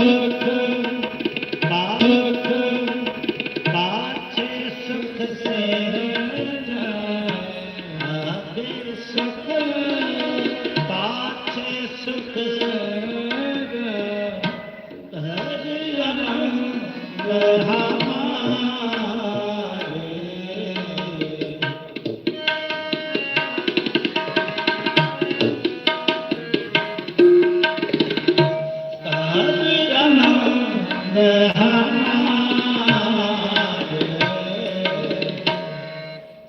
Thank you.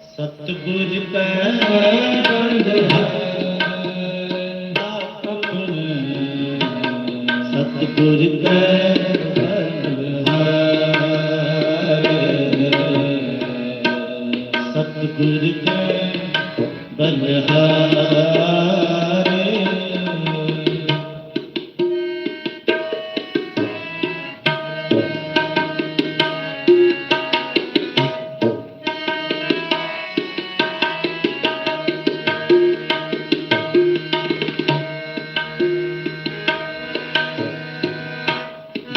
ਸਤਗੁਰ ਪੈ ਬੰਦ ਹੈ ਆਪਨ ਸਤਗੁਰ ਪੈ ਸਤਗੁਰ ਕੈ ਬਨਹਾਰ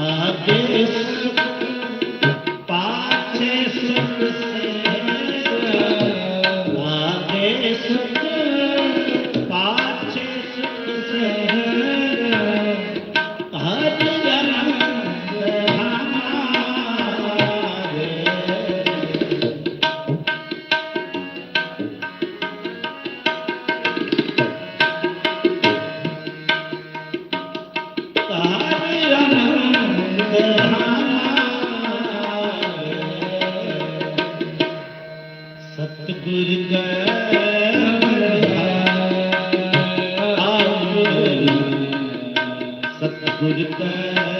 Happy ਸਤਿਗੁਰ ਕੈ